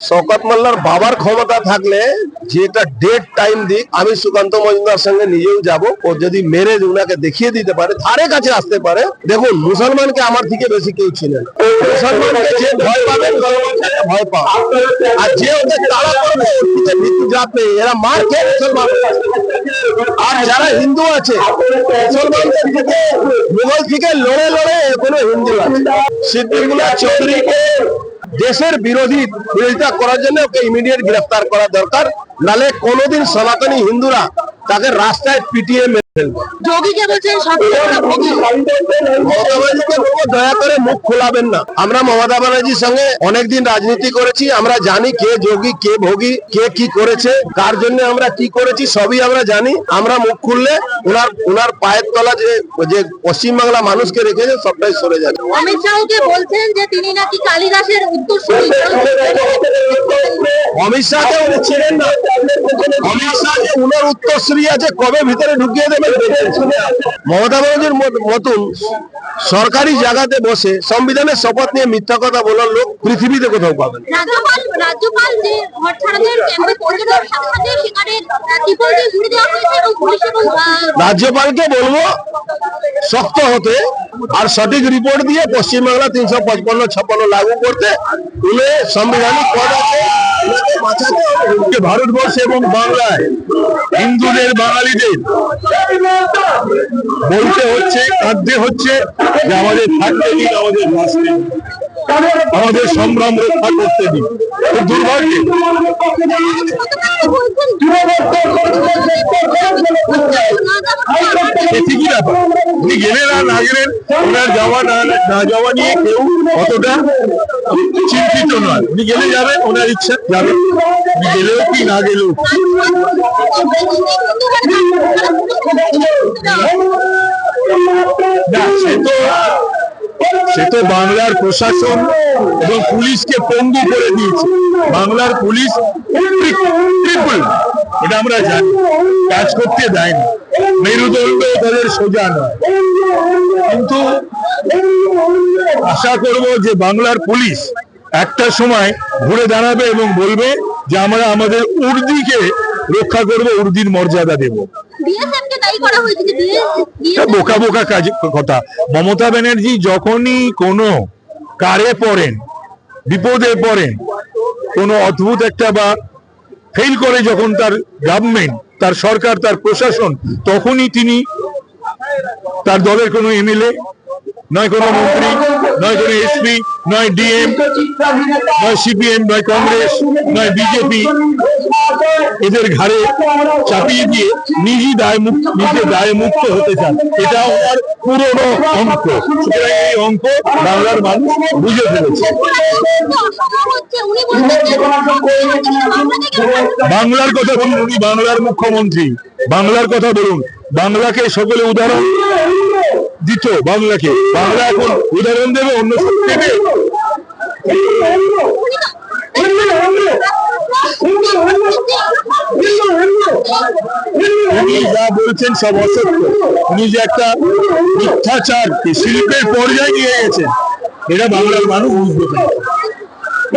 শওকত মোল্লার বাবার ক্ষমতা থাকলে যেটা ডেট টাইম দিক, আমি সুকান্ত মজুমদার সঙ্গে নিজেও যাব। ও যদি মেরে উনাকে দেখিয়ে দিতে পারে, ধারে কাছে আসতে পারে। দেখুন, মুসলমানকে আমার থেকে বেশি কেউ ছিলেন মুসলমানকে যে ভয় ভয় পাও আর যে ওদের করবে মৃত্যু যাবে এরা মার খেয়ে মুসলমান। আর যারা হিন্দু আছে থেকে মুঘল থেকে লড়ে লড়ে এখনও হিন্দু আছে। চৌধুরীকে দেশের বিরোধী বিরোধিতা করার জন্য ওকে ইমিডিয়েট গ্রেফতার করা দরকার। নালে কোনোদিন সনাতনী হিন্দুরা তাকে রাস্তায় পিটিয়ে ফেলবে। যোগীকে বলছেন দয়া করে মুখ খোলাবেন না। আমরা মমতা ব্যানার্জির সঙ্গে অনেকদিন রাজনীতি করেছি আমরা জানি কে যোগী কে ভোগী কে কি করেছে কার জন্য আমরা কি করেছি সবই আমরা জানি। আমরা মুখ খুললে ওনার ওনার পায়ের তলা যে যে পশ্চিমবাংলা মানুষকে রেখেছে সবটাই সরে যাবে। অমিত শাহকে বলছেন যে তিনি নাকি কালিদাসের উত্তরসূরি। অমিত শাহকে উনি ছিলেন না। উত্তরসূরি আছে কবে ভিতরে ঢুকিয়ে দেখেন। মমতা ব্যানার্জির মত- মতন সরকারি জায়গাতে বসে সংবিধানের শপথ নিয়ে মিথ্যা কথা বলার লোক পৃথিবীতে কোথাও রাজ্যপালকে বলব শক্ত হতে আর সঠিক রিপোর্ট দিয়ে পশ্চিমবাংলা তিনশো পঁচপান্ন ছাপ্পান্ন লাগু করতে উনি সাংবিধানিক পদ আছে বাঁচাতে ভারতবর্ষে এবং বাংলায়। হিন্দুদের, বাঙালিদের। বলতে হচ্ছে, কাঁদতে হচ্ছে যে আমাদের থাকতে দিন, আমাদের বাঁচতে আমাদের সংগ্রাম রক্ষা করতে দিন। চিন্তিত নয়। উনি গেলে যাবেন, ওনার ইচ্ছা যাবেন গেলেও কি না গেলেও? সে তো বাংলার প্রশাসন এবং পুলিশকে পঙ্গু করে দিয়েছে। বাংলার পুলিশ এটা আমরা জানি। কাজ করতে দেয় না মেরুদণ্ড তাদের সোজা নয়। কিন্তু আশা করব যে বাংলার পুলিশ একটা সময় ঘুরে দাঁড়াবে এবং বলবে যে আমরা আমাদের উর্দিকে রক্ষা করব উর্দির মর্যাদা দেবো। বোকা বোকা কাজ কথা। মমতা ব্যানার্জি যখনই কোনো কারে পড়েন বিপদে পড়েন কোনো অদ্ভুত একটা বা ফেল করে যখন তার গভর্নমেন্ট তার সরকার তার প্রশাসন তখনই তিনি তার দলের কোনো এমএলএ নয় কোনো মন্ত্রী নয় কোনো এসপি নয় ডিএম নয় সিপিএম নয় কংগ্রেস নয় বিজেপি এদের ঘাড়ে চাপিয়ে দিয়ে নিজে দায় মুক্ত নিজে দায় মুক্ত হতে চান। এটা ওনার পুরনো অঙ্ক। সুতরাং এই অঙ্ক বাংলার মানুষ বুঝে ফেলেছে। বাংলার কথা বলুন, উনি বাংলার মুখ্যমন্ত্রী। বাংলার কথা বলুন। বাংলাকে সকলে উদাহরণ। দিত বাংলাকে। বাংলা এখন উদাহরণ দেবে, অন্য দেবে। শিল্পের পর্যায়ে নিয়ে গেছেন, এটা বাংলার মানুষ বুঝতে পারে